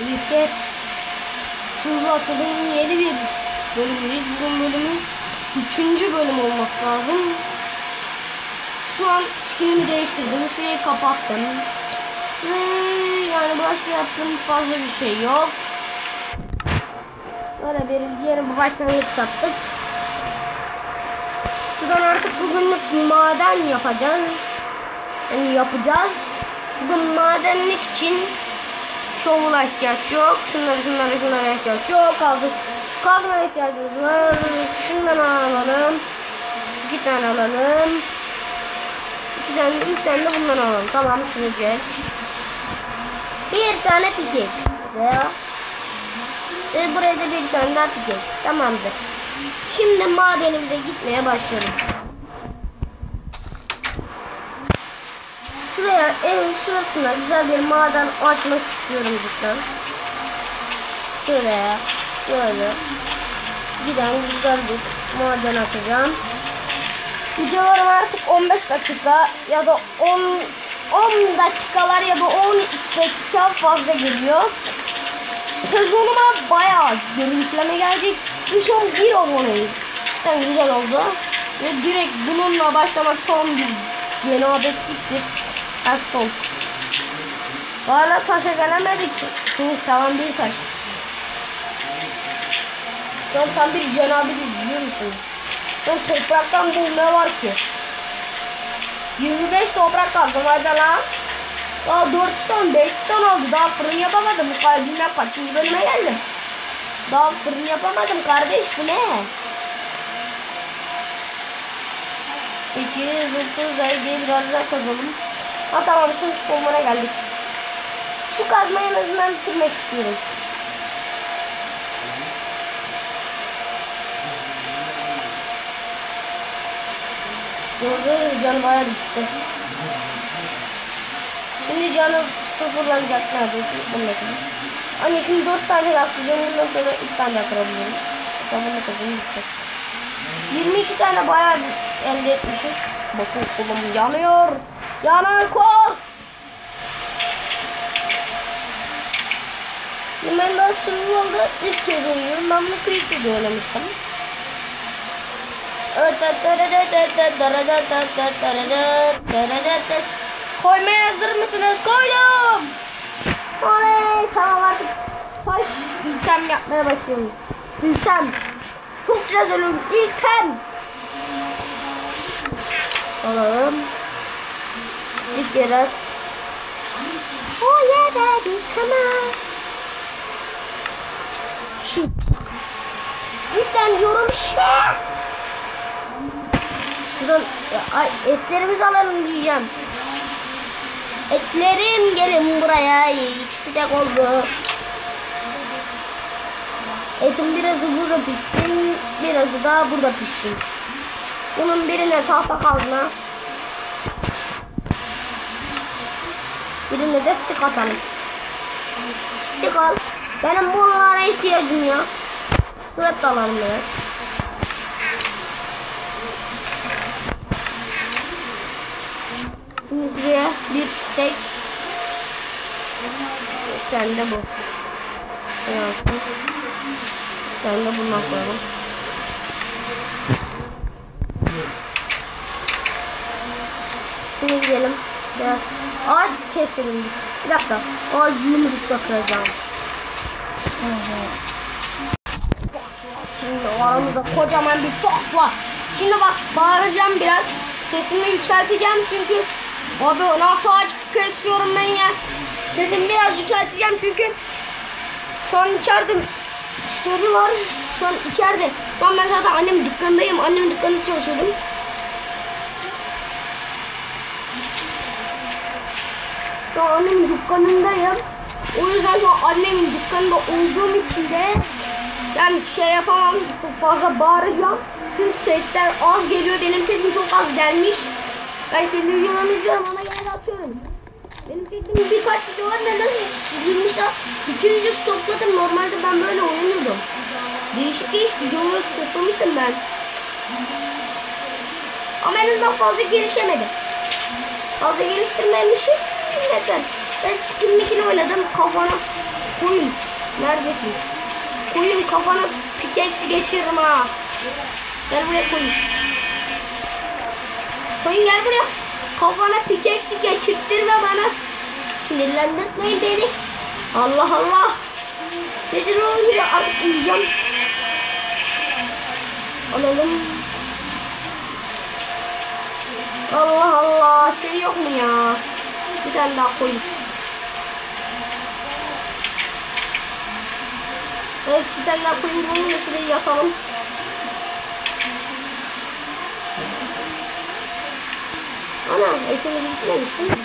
birlikte Tuzlu Asad'ın yeni bir bölümündeyiz. Bugün bölümün üçüncü bölüm olması lazım. Şu an skinimi değiştirdim. Şurayı kapattım. Ve yani başka yaptığım fazla bir şey yok. Böyle bir bir başlangıç yaptık. Şuradan artık bugünlük maden yapacağız. Yani yapacağız. Bugün madenlik için şovula ihtiyaç yok. Şunları şunları şunlara ihtiyaç yok. Kaldı. Kazmaya ihtiyacımız var. Şundan alalım. İki tane alalım. İki tane, üç tane de bundan alalım. Tamam şunu geç. Bir tane pickaxe. Veya e, buraya da bir tane daha pickaxe. Tamamdır. Şimdi madenimize gitmeye başlayalım. Şuraya evin şurasına güzel bir maden açmak istiyorum cidden. Şuraya böyle giden güzel bir maden açacağım. Videolarım artık 15 dakika ya da 10 10 dakikalar ya da 12 dakika fazla geliyor. Sezonuma bayağı görüntüleme gelecek. Biz şu an bir aboneyiz. Cidden güzel oldu. Ve direkt bununla başlamak son bir cenabetliktir. Olduk. Hala taşa gelemedik. Çünkü tamam bir taş. Şu an tam bir cenabetiz biliyor musunuz? Lan topraktan bu ne var ki? 25 toprak kaldı hadi lan. Daha 4 ton 5 ton oldu. Daha fırın yapamadım. Bu kalbimden kaçıncı bölüme geldim. Daha fırın yapamadım kardeş bu ne? 8, 9 ay diye biraz daha kazalım. Ha tamam şimdi şu bombana geldik. Şu kazmayı en azından bitirmek istiyorum. Gördüğünüz gibi canı bayağı gitti. Şimdi canı sıfırlanacak neredeyse bundaki. Anne şimdi 4 tane yaklayacağım. Bundan sonra 2 tane yakabilirim. Tamam ne kadar gitti. 22 tane bayağı elde etmişiz. Bakın kolum yanıyor. Yanan kol. Ben daha Survival'da ilk kez oynuyorum. Ben bunu Creature'da oynamıştım. Koymaya hazır mısınız? Koydum. Oley tamam artık taş ilkem yapmaya başlıyorum. İlkem. Çok güzel söylüyorum. İlkem. Alalım. Stick yarat. Oh yeah baby come on. Shit. Cidden diyorum shit. Şuradan ay, etlerimizi alalım diyeceğim. Etlerim gelin buraya. İkisi de oldu. Etin birazı burada pişsin. Birazı daha burada pişsin. Bunun birine tahta kazma. Birine de stick atalım. Stick al. Benim bunlara ihtiyacım ya. Slap da alalım biraz. Şimdi şuraya bir steak. Bir bu. Yansın. Bir tane de bundan koyalım. Şimdi gidelim. Biraz ağaç keselim. Bir dakika. Ağacı yumrukla kıracağım. Şimdi aramızda kocaman bir top var. Şimdi bak bağıracağım biraz. Sesimi yükselteceğim çünkü abi nasıl ağaç kesiyorum ben ya. Sesimi biraz yükselteceğim çünkü şu an içeride müşteri var. Şu an içeride. Şu an ben zaten annem dükkandayım. Annem dükkanında çalışıyordum. Şu an annemin dükkanındayım. O yüzden şu an annemin dükkanında olduğum için de yani şey yapamam. Çok fazla bağıracağım. Çünkü sesler az geliyor. Benim sesim çok az gelmiş. Ben kendi videolarımı izliyorum yine de atıyorum. Benim çektiğim birkaç video var. Neden silinmişler? İki videosu topladım. Normalde ben böyle oynuyordum. Değişik değişik videoları toplamıştım ben. Ama en azından fazla gelişemedim. Fazla geliştirmemişim. Neden? Ben Skin oynadım. Kafana Koyun. Neredesin? Koyun kafana pikeksi geçiririm ha. Gel buraya koyun. Koyun gel buraya. Kafana pikeksi geçirttirme bana. Sinirlendirmeyin beni. Allah Allah. Nedir o ya artık uyuyacağım. Alalım. Allah Allah şey yok mu ya? Bir tane daha koyun. Evet bir tane daha koyun bulalım da şurayı yatalım. Ana etimiz bitmemiş değil mi?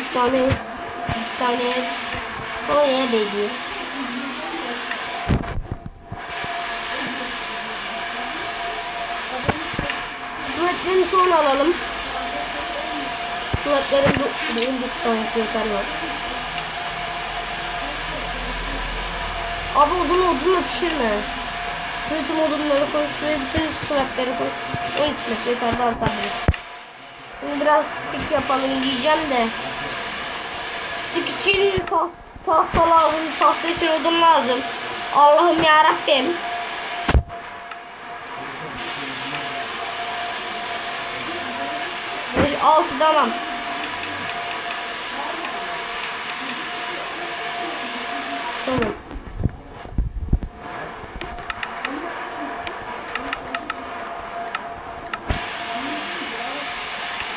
Üç tane et. iki tane et. O ye baby. Suretlerin çoğunu alalım. Suretlerin bu değil bu sonraki yeter var. Abi odunu odunla pişirme. Suretim odunları koy. Şuraya bütün suretleri koy. O içmek yeterli artabilir. Şimdi biraz stick yapalım diyeceğim de. Stick için ta tahta lazım. Tahta için odun lazım. Allah'ım ya Rabbim. Bir altı. Tamam.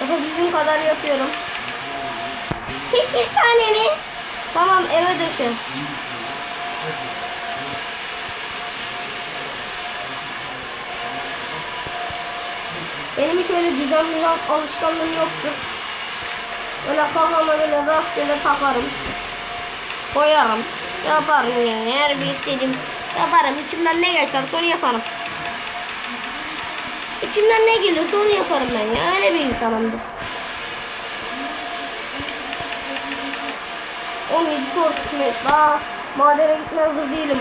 Yapabildiğim kadar yapıyorum. 8 tane mi? Tamam eve döşün. Benim hiç öyle düzen düzen alışkanlığım yoktur. Öyle kafama böyle rastgele takarım. Koyarım. Yaparım yani. Her bir istediğim yaparım. İçimden ne geçerse onu yaparım. İçimden ne geliyorsa onu yaparım ben ya. Öyle bir insanımdır. 17 torç daha madene gitme hazır değilim.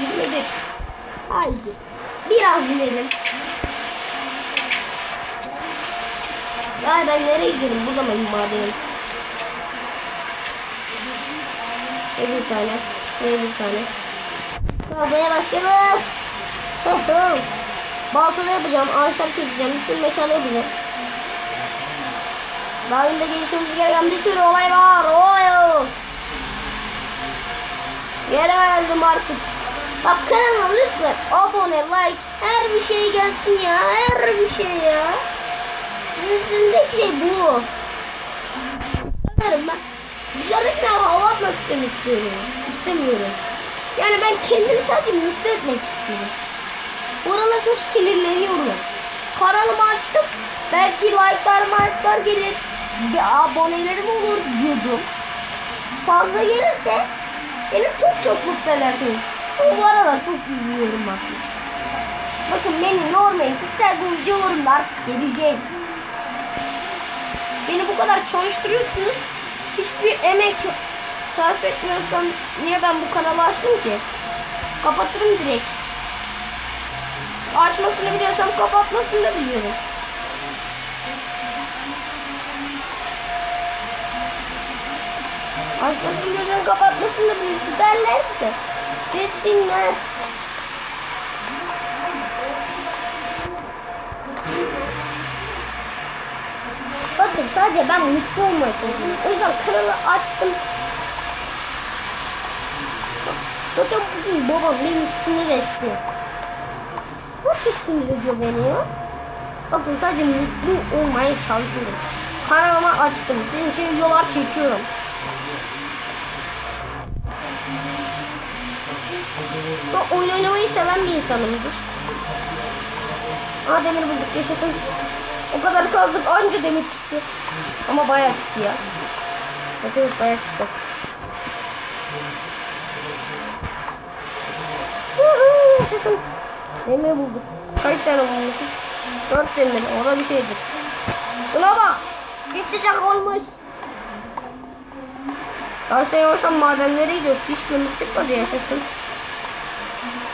Yirmi bir. Haydi. Biraz inelim. Ya ben nereye mı madenim? Ne bir tane. Ne bir tane. Kazmaya başlayalım. Hı. Baltada yapacağım. Ağaçlar keseceğim. Bütün meşale yapacağım. Daha önde gelişmemiz gereken bir sürü olay var. Oy. Gelemedim artık. Bak kanalıma lütfen abone, like, her bir şey gelsin ya. Her bir şey ya. Üstündeki şey bu. Ben dışarıdakine hava atmak istemiyorum. İstemiyorum. Yani ben kendimi sadece mutlu etmek istiyorum. Aralar çok sinirleniyorum. Kanalımı açtım. Belki like'lar like'lar gelir. Bir abonelerim olur diyordum. Fazla gelirse beni çok çok mutlu edersiniz. Bu aralar çok üzülüyorum bakın. Bakın beni normal piksel bu videolarımda artık gelecek. Beni bu kadar çalıştırıyorsunuz. Hiçbir emek sarf etmiyorsam niye ben bu kanalı açtım ki? Kapatırım direkt. Açmasını biliyorsam kapatmasını da biliyorum. Açmasını biliyorsam kapatmasını da biliyorsun derler de. Desinler. Bakın sadece ben mutlu olmaya çalışıyorum. O yüzden kanalı açtım. Zaten bugün babam beni sinir etti. Beni ya. Bakın sadece mutlu olmaya çalışıyorum. Kanalıma açtım. Sizin için videolar çekiyorum. Ben oyun oynamayı seven bir insanımdır. Aa demir bulduk yaşasın. O kadar kazdık anca demir çıktı. Ama bayağı çıktı ya. Evet evet bayağı çıktı. Huhu, yaşasın. Demir bulduk. Kaç tane bulmuşuz? Dört demir. O da bir şeydir. Buna bak. Bir sıcak olmuş. Yavaştan yavaştan madenlere gidiyoruz. Hiç kömür çıkmadı yaşasın.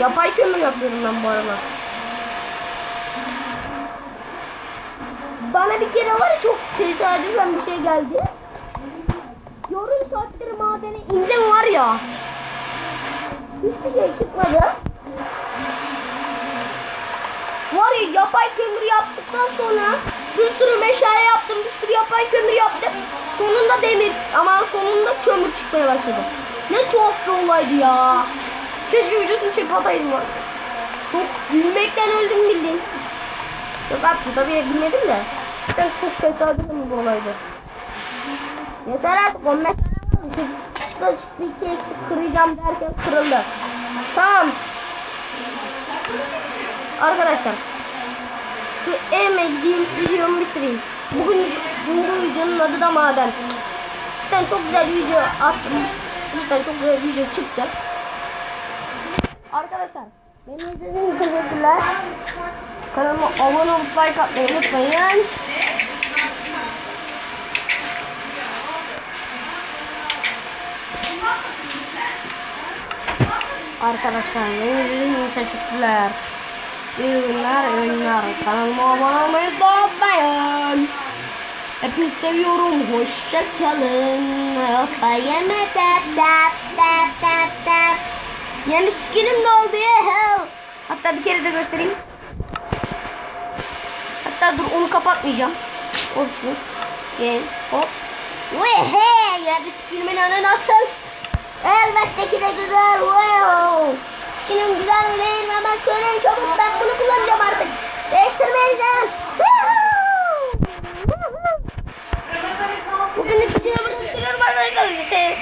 Yapay kömür yapıyorum ben bu aralar. Bana bir kere var ya çok tesadüfen bir şey geldi. Yarım saattir madene indim var ya. Hiçbir şey çıkmadı. Var ya yapay kömür yaptıktan sonra bir sürü meşale yaptım, bir sürü yapay kömür yaptım. Sonunda demir, ama sonunda kömür çıkmaya başladı. Ne tuhaf bir olaydı ya. Keşke videosunu çekip ataydım lan. Çok gülmekten öldüm bildiğin. Yok abi tabii bilmedim de. İşte çok tesadüfen bir olaydı. Yeter artık 15 tane var. Şu, şurada şu bir iki eksik kıracağım derken kırıldı. Tamam. Arkadaşlar. Şu evime gideyim videomu bitireyim. Bugün bu videonun adı da maden. Cidden çok güzel video attım. Cidden çok güzel video çıktı. Arkadaşlar beni izlediğiniz için teşekkürler. Kanalıma abone olup like atmayı unutmayın. Arkadaşlar beni izlediğiniz için teşekkürler. İyi günler, iyi günler. Kanalıma abone olmayı unutmayın. Hepinizi seviyorum. Hoşçakalın. Hoppa yeme tap tap tap tap tap. Yeni skinim de oldu ya. Hatta bir kere de göstereyim. Hatta dur onu kapatmayacağım. Olsunuz. Gel hop. Vehe yeni skinimin önüne nasıl? Elbette ki de güzel. Wow. Benim güzel mi değil mi? Hemen söyleyin çabuk. Ben bunu kullanacağım artık. Değiştirmeyeceğim. Bugün videomuzu bitirir. Bana izlediğiniz için